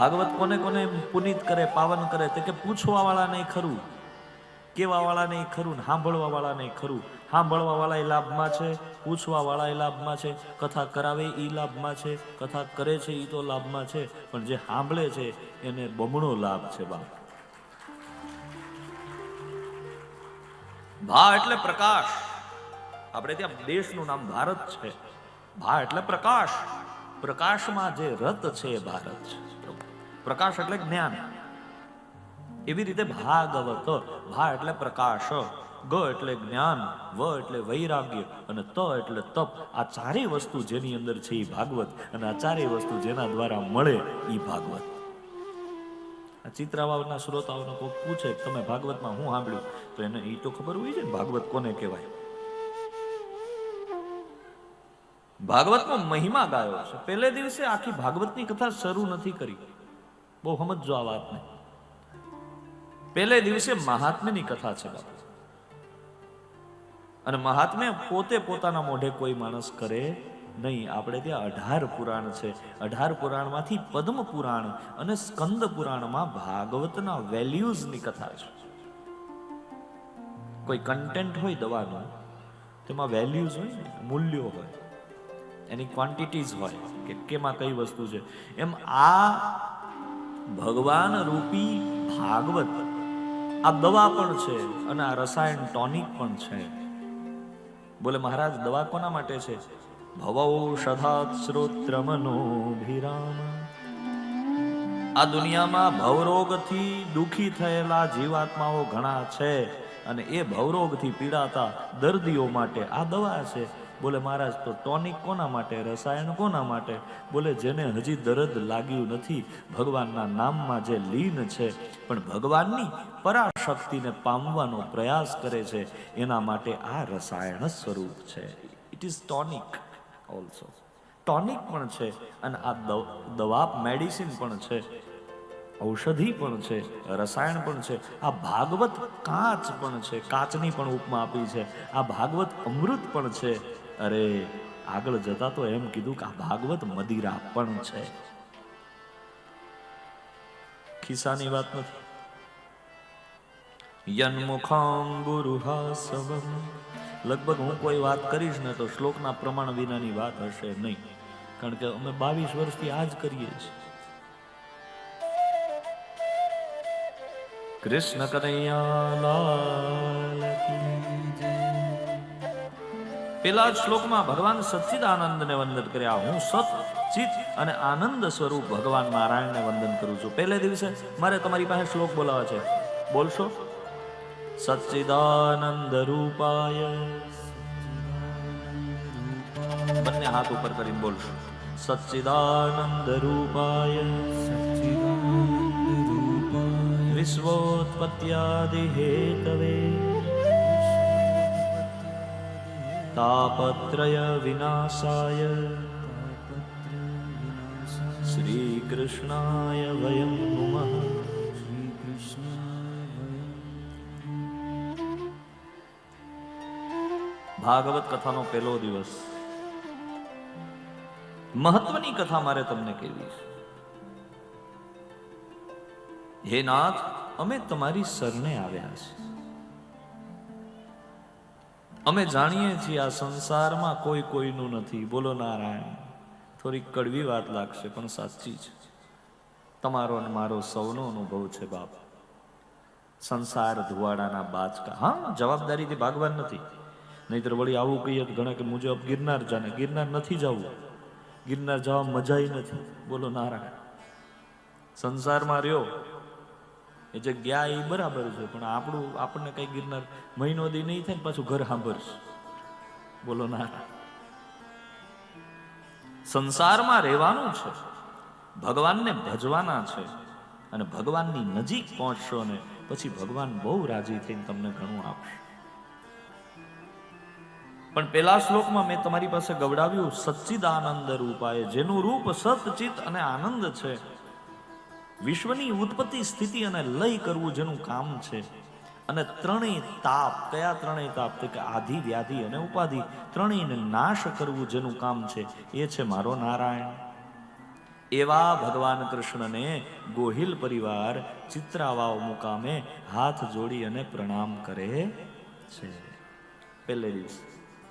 ભાગવત કોને કોને પુનિત કરે, પાવન કરે તે કે પૂછવા વાળા નહીં ખરું કેવા વાળા નહીં ખરું ને સાંભળવા વાળા નહીં ખરું. સાંભળવા વાળા એ લાભમાં છે પૂછવા વાળા એ લાભમાં છે, કથા કરાવે એ લાભમાં છે, કથા કરે છે એ તો લાભમાં છે, પણ જે સાંભળે છે એને બમણો લાભ છે બાપ. ભા એટલે પ્રકાશ. આપણે ત્યાં દેશનું નામ ભારત છે. ભા એટલે પ્રકાશ. પ્રકાશમાં જે રત છે એ ભારત છે. પ્રકાશ એટલે જ્ઞાન. એવી રીતે ભાગવત, ભા એટલે પ્રકાશ, ગ એટલે જ્ઞાન, વ એટલે વૈરાગ્ય અને ત એટલે તપ. આ ચારેય વસ્તુ જેની અંદર છે એ ભાગવત અને આ ચારેય વસ્તુ જેના દ્વારા મળે એ ભાગવત. આ ચિત્રાવાવના શ્રોતાઓને કોઈ પૂછે તમે ભાગવતમાં હું સાંભળ્યું? તો એને એ તો ખબર હોય છે ને, ભાગવત કોને કહેવાય? ભાગવતમાં મહિમા ગાયો છે. પહેલે દિવસે આખી ભાગવતની કથા શરૂ નથી કરી. બહુ સમજો આ વાતને પહેલે દિવસે મહાત્મ્યની કથા છે બાપુ. અને મહાત્મ્ય પોતે પોતાના મોઢે કોઈ માણસ કરે નહીં. આપણે ત્યાં અઢાર પુરાણ છે. અઢાર પુરાણમાંથી પદ્મ પુરાણ અને સ્કંદ પુરાણમાં ભાગવતના વેલ્યુઝની કથા છે. કોઈ કન્ટેન્ટ હોય દવાનો, તેમાં વેલ્યુઝ હોય મૂલ્યો હોય, એની ક્વોન્ટિટીઝ હોય કે કેમાં કઈ વસ્તુ છે. એમ આ ભગવાન રૂપી ભાગવત. આ દવા પણ છે અને આ રસાયણ ટોનિક પણ છે. બોલે મહારાજ, દવા કોના માટે છે? ભવૌષધાત શ્રોત્રમનોભિરામ. આ દુનિયામાં ભવરોગથી દુખી થયેલા જીવાત્માઓ ઘણા છે અને એ ભવરોગથી પીડાતા દર્દીઓ માટે આ દવા છે. બોલે, મહારાજ, તો ટોનિક કોના માટે, રસાયણ કોના માટે? બોલે, જેને હજી દર્દ લાગ્યું નથી, ભગવાનના નામમાં જે લીન છે, પણ ભગવાનની પરાશક્તિને પામવાનો પ્રયાસ કરે છે, એના માટે આ રસાયણ સ્વરૂપ છે. It is tonic also tonic પણ છે, અને આ દવા મેડિસિન પણ છે, ઔષધિ પણ છે, રસાયણ પણ છે, આ ભાગવત કાચ પણ છે, કાચની પણ ઉપમા આપી છે, આ ભાગવત અમૃત પણ છે અરે, આગળ જતા તો એમ કીધું કે આ ભાગવત મદિરા પણ છે. ખિસ્સાની વાત નથી. યન્મુખાંબુરુહાસવમ. લગભગ હું કોઈ વાત કરીશ ને તો શ્લોકના પ્રમાણ વિનાની વાત હશે નહીં. કારણ કે અમે બાવીસ વર્ષથી આ જ કરીએ છીએ. કૃષ્ણ કનૈયા લાલ. પેલા શ્લોકમાં ભગવાન સચ્ચિદાનંદને વંદન કર્યા. હું સત ચિત અને આનંદ સ્વરૂપ ભગવાન નારાયણને વંદન કરું છું. પહેલે દિવસે મારે તમારી પાસે શ્લોક બોલાવા છે. બોલશો? સચ્ચિદાનંદ રૂપાય. બંને હાથ ઉપર કરીને બોલશો. સચ્ચિદાનંદ રૂપાય. વિશ્વોત્પત્યાદિ હેતવે તાપત્રય વિનાશાય કૃષ્ણાય વયમ નુમઃ ભાગવત કથાનો પહેલો દિવસ. મહત્વની કથા મારે તમને કહેવી હે નાથ, અમે તમારી સરને આવ્યા છે અમે જાણીએ છીએ આ સંસારમાં કોઈ કોઈનું નથી. બોલો નારાયણ થોડી કડવી વાત લાગશે, પણ સાચી છે. તમારો અને મારો સૌનો અનુભવ છે બાપ. સંસાર ધુવાડાના બાચકા. હા, જવાબદારીથી ભાગવાન નથી. નહીતર વળી આવું કહીએ તો ઘણા કે મુજબ ગિરનાર જાને. ગિરનાર નથી જવું. ગિરનાર જવા મજા નથી. બોલો નારાયણ. સંસારમાં રહ્યો. એ જગ્યા એ બરાબર છે, પણ આપણું, આપણને કંઈ ગિરનાર મહિનો દી નહીં થાય ને પાછું ઘર સાંભળશે. બોલો ના. સંસારમાં રહેવાનું છે, ભગવાનને ભજવાના છે, અને ભગવાનની નજીક પહોંચશો ને પછી ભગવાન બહુ રાજી થઈને તમને ઘણું આપશે. પણ પેલા શ્લોકમાં મેં તમારી પાસે ગવડાવ્યું, સચ્ચિદાનંદ રૂપાય, જેનું રૂપ સતચિત અને આનંદ છે વિશ્વની ઉત્પત્તિ સ્થિતિ અને લય કરવું જેનું કામ છે. અને ત્રણેય તાપ, કયા ત્રણેય તાપ? કે આધિ, વ્યાધિ અને ઉપાધિ. ત્રણેયને નાશ કરવું જેનું કામ છે. એ છે મારો નારાયણ. એવા ભગવાન કૃષ્ણને ગોહિલ પરિવાર ચિત્રાવાવ મુકામે હાથ જોડી અને પ્રણામ કરે છે. પહેલે દિવસે.